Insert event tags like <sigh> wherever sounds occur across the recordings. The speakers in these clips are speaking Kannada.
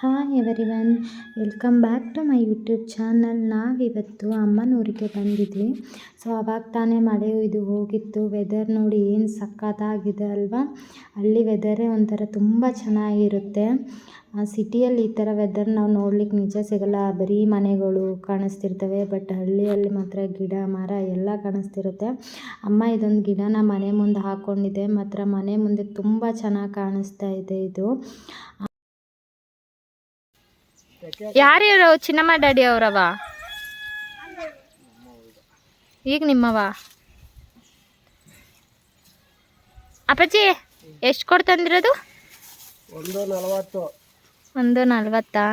Hi everyone welcome back to my YouTube channel ನಾವಿವತ್ತು ಅಮ್ಮನೂರಿಗೆ ಬಂದಿದ್ವಿ. ಸೊ ಅವಾಗ ತಾನೇ ಮಳೆ ಇದು ಹೋಗಿತ್ತು. ವೆದರ್ ನೋಡಿ ಏನು ಸಖತ್ತಾಗಿದೆ ಅಲ್ವಾ? ಹಳ್ಳಿ ವೆದರೇ ಒಂಥರ ತುಂಬ ಚೆನ್ನಾಗಿರುತ್ತೆ. ಸಿಟಿಯಲ್ಲಿ ಈ ಥರ ವೆದರ್ ನಾವು ನೋಡ್ಲಿಕ್ಕೆ ನಿಜ ಸಿಗಲ್ಲ. ಬರೀ ಮನೆಗಳು ಕಾಣಿಸ್ತಿರ್ತವೆ ಬಟ್ ಹಳ್ಳಿಯಲ್ಲಿ ಮಾತ್ರ ಗಿಡ, ಮರ ಎಲ್ಲ ಕಾಣಿಸ್ತಿರುತ್ತೆ. ಅಮ್ಮ ಇದೊಂದು ಗಿಡನ ಮನೆ ಮುಂದೆ ಹಾಕ್ಕೊಂಡಿದೆ ಮಾತ್ರ ಮನೆ ಮುಂದೆ ತುಂಬ ಚೆನ್ನಾಗಿ ಕಾಣಿಸ್ತಾ ಇದೆ ಇದು. ಯಾರ್ಯಾರು ಚಿನ್ನಮ್ಮ ಡ್ಯಾಡಿ ಅವರವ? ಈಗ ನಿಮ್ಮವ? ಅಪ್ಪಾಜಿ ಎಷ್ಟು ಕೊಡ್ತಂದಿರೋದು? ಒಂದು ನಲವತ್ತು. ಒಂದು ನಲ್ವತ್ತಾ?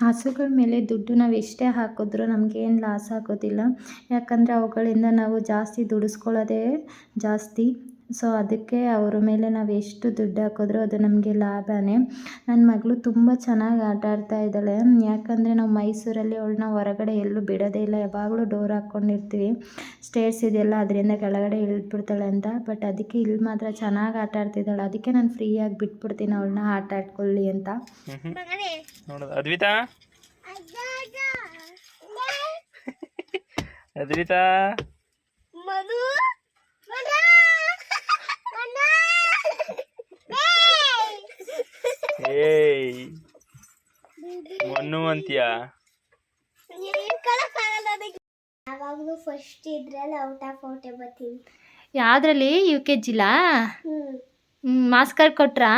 ಹಸುಗಳ ಮೇಲೆ ದುಡ್ಡು ನಾವು ಎಷ್ಟೇ ಹಾಕಿದ್ರೂ ನಮಗೇನು ಲಾಸ್ ಆಗೋದಿಲ್ಲ. ಯಾಕಂದರೆ ಅವುಗಳಿಂದ ನಾವು ಜಾಸ್ತಿ ದುಡಿಸ್ಕೊಳ್ಳೋದೇ ಜಾಸ್ತಿ. ಸೊ ಅದಕ್ಕೆ ಅವರ ಮೇಲೆ ನಾವು ಎಷ್ಟು ದುಡ್ಡು ಹಾಕಿದ್ರೂ ಅದು ನಮಗೆ ಲಾಭನೇ. ನನ್ನ ಮಗಳು ತುಂಬ ಚೆನ್ನಾಗಿ ಆಟ ಆಡ್ತಾ ಇದ್ದಾಳೆ. ಯಾಕಂದರೆ ನಾವು ಮೈಸೂರಲ್ಲಿ ಅವಳನ್ನ ಹೊರಗಡೆ ಎಲ್ಲೂ ಬಿಡೋದೇ ಇಲ್ಲ. ಯಾವಾಗಲೂ ಡೋರ್ ಹಾಕ್ಕೊಂಡಿರ್ತೀವಿ. ಸ್ಟೇರ್ಸ್ ಇದೆಯಲ್ಲ ಅದರಿಂದ ಕೆಳಗಡೆ ಇಳಿದ್ಬಿಡ್ತಾಳೆ ಅಂತ. ಬಟ್ ಅದಕ್ಕೆ ಇಲ್ಲಿ ಮಾತ್ರ ಚೆನ್ನಾಗಿ ಆಟ ಆಡ್ತಿದ್ದಾಳೆ. ಅದಕ್ಕೆ ನಾನು ಫ್ರೀಯಾಗಿ ಬಿಟ್ಬಿಡ್ತೀನಿ ಅವಳನ್ನ ಆಟ ಆಡ್ಕೊಳ್ಳಿ ಅಂತ. ಅದ್ವಿತಾ? ಅದ್ವಿತಾ? ಏಯ್. ಮೊನ್ನು ಅಂತೀಯ? ಯಾವಾಗಲೂ ಫಸ್ಟ್ ಇದ್ರಲ್ಲಿ ಔಟ್ ಆಫ್ ಔಟೇ ಬರ್ತೀನಿ ಯಾವ್ದ್ರಲ್ಲಿ ಯು ಕೆ ಜಿಲಾ ಮಾಸ್ಕ್ ಮಾಸ್ ಕಾರ್ಡ್ ಕೊಟ್ರಾ?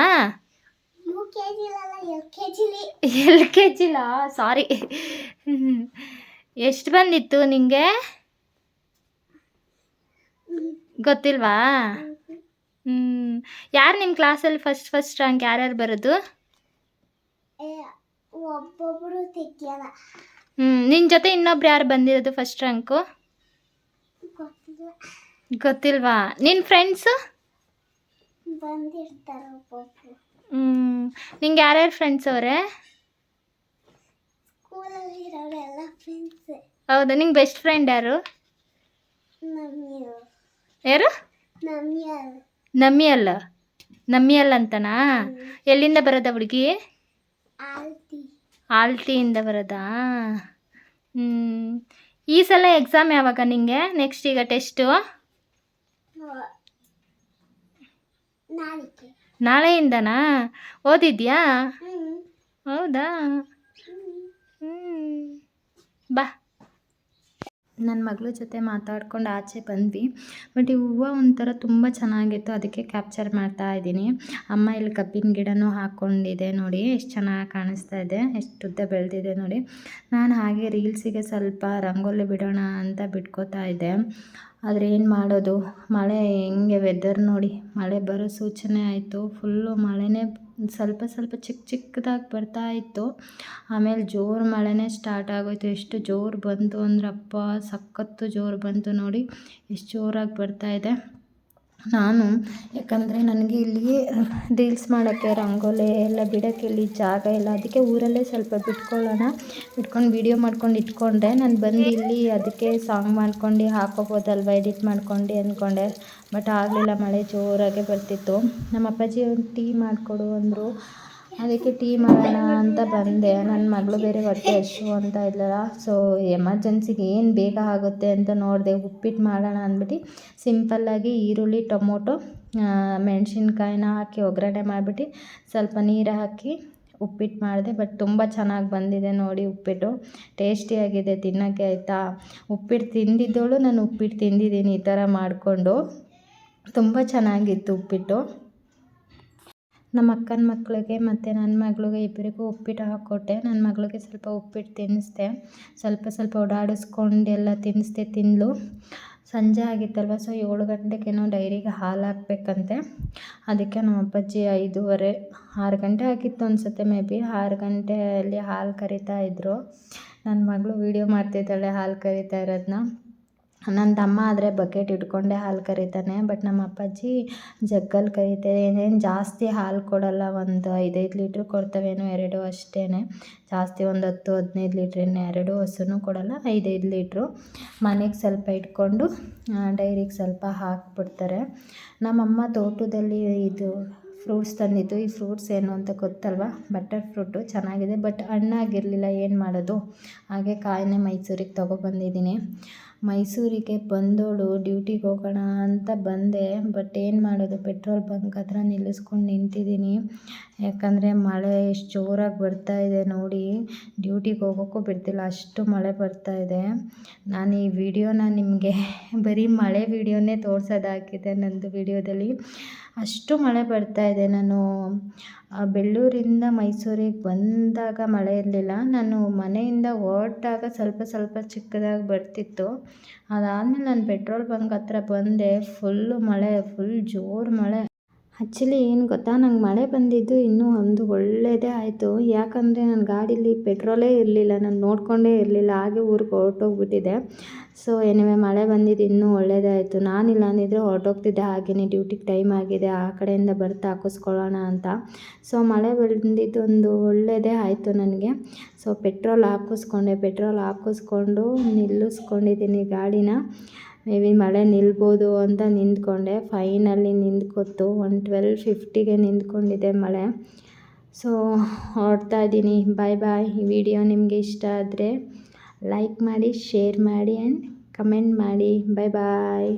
ಯು ಕೆ ಜಿಲಲ್ಲ ಎಲ್ ಕೆ ಜಿಲಿ ಎಲ್ ಕೆ ಜಿಲಾ ಸಾರಿ ಎಷ್ಟು ಬಂದಿತ್ತು ನಿಂಗೆ? ಗೊತ್ತಿಲ್ವಾ? ಹ್ಞೂ ಯಾರು ನಿಮ್ಮ ಕ್ಲಾಸಲ್ಲಿ ಫಸ್ಟ್ ಫಸ್ಟ್ ರ್ಯಾಂಕ್ ಯಾರ್ಯಾರು ಬರೋದು? ಒಬ್ಬೊಬ್ರು ತೆಗಿಯಲ್ಲ ಹ್ಮ್ ನಿನ್ ಜೊತೆ ಇನ್ನೊಬ್ರು ಯಾರು ಬಂದಿರೋದು ಫಸ್ಟ್ ರ್ಯಾಂಕು ಗೊತ್ತಿಲ್ಲ. ಗೊತ್ತಿಲ್ವಾ? ನಿನ್ ಫ್ರೆಂಡ್ಸ್ ಬಂದಿರ್ತಾರೆ ಒಬ್ಬೊಬ್ರು. ಹ್ಞೂ ನಿಂಗೆ ಯಾರ್ಯಾರು ಫ್ರೆಂಡ್ಸ್ ಅವರೇ? ಸ್ಕೂಲಲ್ಲಿ ಇರೋರೆಲ್ಲ ಫ್ರೆಂಡ್ಸ್ ಹೌದಾ ನಿಂಗೆ ಬೆಸ್ಟ್ ಫ್ರೆಂಡ್ ಯಾರು? ನಮ್ಮಿಯರು ಯಾರು? ನಮ್ಮಿಯರು ನಮ್ಮಿಯಲ್ಲ ನಮ್ಮಿಯಲ್ಲ ಅಂತನಾ? ಎಲ್ಲಿಂದ ಬರೋದ ಹುಡುಗಿ? ಆಲ್ಟಿಯಿಂದ ಬರೋದಾ? ಹ್ಞೂ ಈ ಸಲ ಎಕ್ಸಾಮ್ ಯಾವಾಗ ನಿಂಗೆ? ನೆಕ್ಸ್ಟ್ ಈಗ ಟೆಸ್ಟು ನಾಳೆಯಿಂದನಾ? ಓದಿದ್ಯಾ? ಹೌದಾ? ಹ್ಞೂ ನನ್ನ ಮಗಳ ಜೊತೆ ಮಾತಾಡ್ಕೊಂಡು ಆಚೆ ಬಂದ್ವಿ. ಬಟ್ ಈ ಹೂವು ಒಂಥರ ತುಂಬ ಚೆನ್ನಾಗಿತ್ತು. ಅದಕ್ಕೆ ಕ್ಯಾಪ್ಚರ್ ಮಾಡ್ತಾ ಇದ್ದೀನಿ. ಅಮ್ಮ ಇಲ್ಲಿ ಕಬ್ಬಿನ ಗಿಡನೂ ಹಾಕ್ಕೊಂಡಿದೆ ನೋಡಿ. ಎಷ್ಟು ಚೆನ್ನಾಗಿ ಕಾಣಿಸ್ತಾ ಇದೆ. ಎಷ್ಟು ಉದ್ದ ಬೆಳೆದಿದೆ ನೋಡಿ. ನಾನು ಹಾಗೆ ರೀಲ್ಸಿಗೆ ಸ್ವಲ್ಪ ರಂಗೋಲಿ ಬಿಡೋಣ ಅಂತ ಬಿಟ್ಕೋತಾ ಇದ್ದೆ. ಆದರೆ ಏನು ಮಾಡೋದು? ಮಳೆ ಹೆಂಗೆ ವೆದರ್ ನೋಡಿ. ಮಳೆ ಬರೋ ಸೂಚನೆ ಆಯಿತು. ಫುಲ್ಲು ಮಳೆನೇ ಸ್ವಲ್ಪ ಸ್ವಲ್ಪ ಚಿಕ್ಕ ಚಿಕ್ಕದಾಗಿ ಬರ್ತಾ ಇತ್ತು. ಆಮೇಲೆ ಜೋರು ಮಳೆನೇ ಸ್ಟಾರ್ಟ್ ಆಗೋಯ್ತು. ಎಷ್ಟು ಜೋರು ಬಂತು ಅಂದ್ರಪ್ಪ. ಸಖತ್ತು ಜೋರು ಬಂತು ನೋಡಿ. ಎಷ್ಟು ಜೋರಾಗಿ ಬರ್ತಾ ಇದೆ. ನಾನು, ಯಾಕಂದರೆ ನನಗೆ ಇಲ್ಲಿ ರೀಲ್ಸ್ ಮಾಡೋಕ್ಕೆ, ರಂಗೋಲಿ ಎಲ್ಲ ಬಿಡೋಕ್ಕೆ ಇಲ್ಲಿ ಜಾಗ ಇಲ್ಲ. ಅದಕ್ಕೆ ಊರಲ್ಲೇ ಸ್ವಲ್ಪ ಬಿಟ್ಕೊಳ್ಳೋಣ. ಬಿಟ್ಕೊಂಡು ವೀಡಿಯೋ ಮಾಡ್ಕೊಂಡು ಇಟ್ಕೊಂಡೆ. ನಾನು ಬಂದು ಇಲ್ಲಿ ಅದಕ್ಕೆ ಸಾಂಗ್ ಮಾಡ್ಕೊಂಡು, ಹಾಕೋಬೋದಲ್ವ ಎಡಿಟ್ ಮಾಡ್ಕೊಂಡು ಅಂದ್ಕೊಂಡೆ. ಬಟ್ ಆಗಲಿಲ್ಲ, ಮಳೆ ಜೋರಾಗೆ ಬರ್ತಿತ್ತು. ನಮ್ಮ ಅಪ್ಪಾಜಿ ಒಂದು ಟೀ ಮಾಡಿಕೊಡು ಅಂದರು. ಅದಕ್ಕೆ ಟೀ ಮಾಡೋಣ ಅಂತ ಬಂದೆ. ನನ್ನ ಮಗಳು ಬೇರೆ ಹೊಟ್ಟೆ ಹಸು ಅಂತ ಇದ್ಲಲ್ಲ ಸೊ ಎಮರ್ಜೆನ್ಸಿಗೆ ಏನು ಬೇಗ ಆಗುತ್ತೆ ಅಂತ ನೋಡಿದೆ. ಉಪ್ಪಿಟ್ಟು ಮಾಡೋಣ ಅಂದ್ಬಿಟ್ಟು ಸಿಂಪಲ್ಲಾಗಿ ಈರುಳ್ಳಿ, ಟೊಮೊಟೊ ಮೆಣಸಿನ್ಕಾಯಿನ ಹಾಕಿ ಒಗ್ಗರಣೆ ಮಾಡಿಬಿಟ್ಟು ಸ್ವಲ್ಪ ನೀರು ಹಾಕಿ ಉಪ್ಪಿಟ್ಟು ಮಾಡಿದೆ. ಬಟ್ ತುಂಬ ಚೆನ್ನಾಗಿ ಬಂದಿದೆ ನೋಡಿ ಉಪ್ಪಿಟ್ಟು. ಟೇಸ್ಟಿಯಾಗಿದೆ ತಿನ್ನೋಕ್ಕೆ ಆಯಿತಾ? ಉಪ್ಪಿಟ್ಟು ತಿಂದಿದ್ದವಳು ನಾನು ಉಪ್ಪಿಟ್ಟು ತಿಂದಿದ್ದೀನಿ ಈ ಥರ ಮಾಡಿಕೊಂಡು. ತುಂಬ ಚೆನ್ನಾಗಿತ್ತು ಉಪ್ಪಿಟ್ಟು. ನಮ್ಮ ಅಕ್ಕನ ಮಕ್ಕಳಿಗೆ ಮತ್ತು ನನ್ನ ಮಗಳಿಗೆ ಇಬ್ಬರಿಗೂ ಉಪ್ಪಿಟ್ಟು ಹಾಕ್ಕೊಟ್ಟೆ. ನನ್ನ ಮಗಳಿಗೆ ಸ್ವಲ್ಪ ಉಪ್ಪಿಟ್ಟು ತಿನ್ನಿಸ್ದೆ. ಸ್ವಲ್ಪ ಸ್ವಲ್ಪ ಓಡಾಡಿಸ್ಕೊಂಡು ಎಲ್ಲ ತಿನ್ನಿಸ್ದೆ, ತಿಂದಳು. ಸಂಜೆ ಆಗಿತ್ತಲ್ವ, ಸೊ ಏಳು ಗಂಟೆಗೇನೋ ಡೈರಿಗೆ ಹಾಲು ಹಾಕ್ಬೇಕಂತೆ ಅದಕ್ಕೆ ನಮ್ಮ ಅಪ್ಪಾಜಿ ಐದೂವರೆ, ಆರು ಗಂಟೆ ಆಗಿತ್ತು ಅನಿಸುತ್ತೆ ಮೇ ಬಿ. ಆರು ಗಂಟೆಯಲ್ಲಿ ಹಾಲು ಕರಿತಾ ಇದ್ದರು ನನ್ನ ಮಗಳು ವೀಡಿಯೋ ಮಾಡ್ತಿದ್ದಾಳೆ ಹಾಲು ಕರಿತಾ ಇರೋದನ್ನ ನನ್ನ ತಮ್ಮ ಆದರೆ ಬಕೆಟ್ ಇಟ್ಕೊಂಡೆ ಹಾಲು ಕರೀತಾನೆ ಬಟ್ ನಮ್ಮ ಅಪ್ಪಾಜಿ ಜಗ್ಗಲ್ಲಿ ಕರೀತಾರೆ. ಏನೇನು ಜಾಸ್ತಿ ಹಾಲು ಕೊಡಲ್ಲ, ಒಂದು ಐದೈದು ಲೀಟ್ರ್ ಕೊಡ್ತವೇನೋ ಎರಡು ಅಷ್ಟೇ ಜಾಸ್ತಿ ಒಂದು ಹತ್ತು, ಹದಿನೈದು ಲೀಟ್ರ್ ಎರಡು ಹಸುನು ಕೊಡಲ್ಲ, ಐದೈದು ಲೀಟ್ರು. ಮನೆಗೆ ಸ್ವಲ್ಪ ಇಟ್ಕೊಂಡು ಡೈರಿಗೆ ಸ್ವಲ್ಪ ಹಾಕಿಬಿಡ್ತಾರೆ. ನಮ್ಮಮ್ಮ ತೋಟದಲ್ಲಿ ಇದು ಫ್ರೂಟ್ಸ್ ತಂದಿದ್ದು. ಈ ಫ್ರೂಟ್ಸ್ ಏನು ಅಂತ ಗೊತ್ತಲ್ವ? ಬಟರ್ ಫ್ರೂಟು ಚೆನ್ನಾಗಿದೆ ಬಟ್ ಹಣ್ಣಾಗಿರಲಿಲ್ಲ, ಏನು ಮಾಡೋದು? ಹಾಗೆ ಕಾಯಿನೇ ಮೈಸೂರಿಗೆ ತೊಗೊಬಂದಿದ್ದೀನಿ. ಮೈಸೂರಿಗೆ ಬಂದೋಳು, ಡ್ಯೂಟಿಗೆ ಹೋಗೋಣ ಅಂತ ಬಂದೆ. ಬಟ್ ಏನು ಮಾಡೋದು, ಪೆಟ್ರೋಲ್ ಬಂಕ್ ಹತ್ರ ನಿಲ್ಲಿಸ್ಕೊಂಡು ನಿಂತಿದ್ದೀನಿ. ಯಾಕಂದರೆ ಮಳೆ ಎಷ್ಟು ಜೋರಾಗಿ ಬರ್ತಾ ಇದೆ ನೋಡಿ. ಡ್ಯೂಟಿಗೆ ಹೋಗೋಕ್ಕೂ ಬಿಡ್ತಿಲ್ಲ ಅಷ್ಟು ಮಳೆ ಬರ್ತಾ ಇದೆ. ನಾನು ಈ ವಿಡಿಯೋನ ನಿಮಗೆ <laughs> ಬರೀ ಮಳೆ ವಿಡಿಯೋನೇ ತೋರಿಸೋದಾಗಿದೆ ನಂದು ವಿಡಿಯೋದಲ್ಲಿ. ಅಷ್ಟು ಮಳೆ ಬರ್ತಾ ಇದೆ. ನಾನು ಬೆಳ್ಳೂರಿಂದ ಮೈಸೂರಿಗೆ ಬಂದಾಗ ಮಳೆ ಇರಲಿಲ್ಲ. ನಾನು ಮನೆಯಿಂದ ಹೊರಟಾಗ ಸ್ವಲ್ಪ ಸ್ವಲ್ಪ ಚಿಕ್ಕದಾಗಿ ಬರ್ತಿತ್ತು. ಅದಾದಮೇಲೆ ನಾನು ಪೆಟ್ರೋಲ್ ಬಂಕ್ ಹತ್ರ ಬಂದೆ ಫುಲ್ಲು ಮಳೆ ಫುಲ್ ಜೋರು ಮಳೆ ಆ್ಯಕ್ಚುಲಿ ಏನು ಗೊತ್ತಾ, ನಂಗೆ ಮಳೆ ಬಂದಿದ್ದು ಇನ್ನೂ ಒಂದು ಒಳ್ಳೆಯದೇ ಆಯಿತು. ಯಾಕಂದರೆ ನನ್ನ ಗಾಡೀಲಿ ಪೆಟ್ರೋಲೇ ಇರಲಿಲ್ಲ, ನಾನು ನೋಡಿಕೊಂಡೇ ಇರಲಿಲ್ಲ, ಹಾಗೆ ಊರಿಗೆ ಹೊರ್ಟೋಗ್ಬಿಟ್ಟಿದೆ ಸೊ ಎನಿವೆ ಮಳೆ ಬಂದಿದ್ದು ಇನ್ನೂ ಒಳ್ಳೆಯದೇ ಆಯಿತು. ನಾನಿಲ್ಲ ಅಂದಿದ್ದರೆ ಹೊರಟೋಗ್ತಿದ್ದೆ ಹಾಗೆಯೇ ಡ್ಯೂಟಿಗೆ ಟೈಮ್ ಆಗಿದೆ, ಆ ಕಡೆಯಿಂದ ಬರ್ತಾ ಹಾಕಿಸ್ಕೊಳ್ಳೋಣ ಅಂತ. ಸೊ ಮಳೆ ಬಂದಿದ್ದು ಒಂದು ಒಳ್ಳೆಯದೇ ಆಯಿತು ನನಗೆ. ಸೊ ಪೆಟ್ರೋಲ್ ಹಾಕಿಸ್ಕೊಂಡೆ, ಪೆಟ್ರೋಲ್ ಹಾಕಿಸ್ಕೊಂಡು ನಿಲ್ಲಿಸ್ಕೊಂಡಿದ್ದೀನಿ ಗಾಡಿನ. ಮೇ ಬಿ ಮಳೆ ನಿಲ್ಬೋದು ಅಂತ ನಿಂತ್ಕೊಂಡೆ. ಫೈನಲಿ ನಿಂತ್ಕೊತು ಒನ್ ಟ್ವೆಲ್ ಫಿಫ್ಟಿಗೆ ನಿಂತ್ಕೊಂಡಿದೆ ಮಳೆ. ಸೊ ಹೊರಡ್ತಾ ಇದ್ದೀನಿ. ಬಾಯ್ ಬಾಯ್ ಈ ವಿಡಿಯೋ ನಿಮಗೆ ಇಷ್ಟ ಆದರೆ ಲೈಕ್ ಮಾಡಿ ಶೇರ್ ಮಾಡಿ ಆ್ಯಂಡ್ ಕಮೆಂಟ್ ಮಾಡಿ. ಬಾಯ್ ಬಾಯ್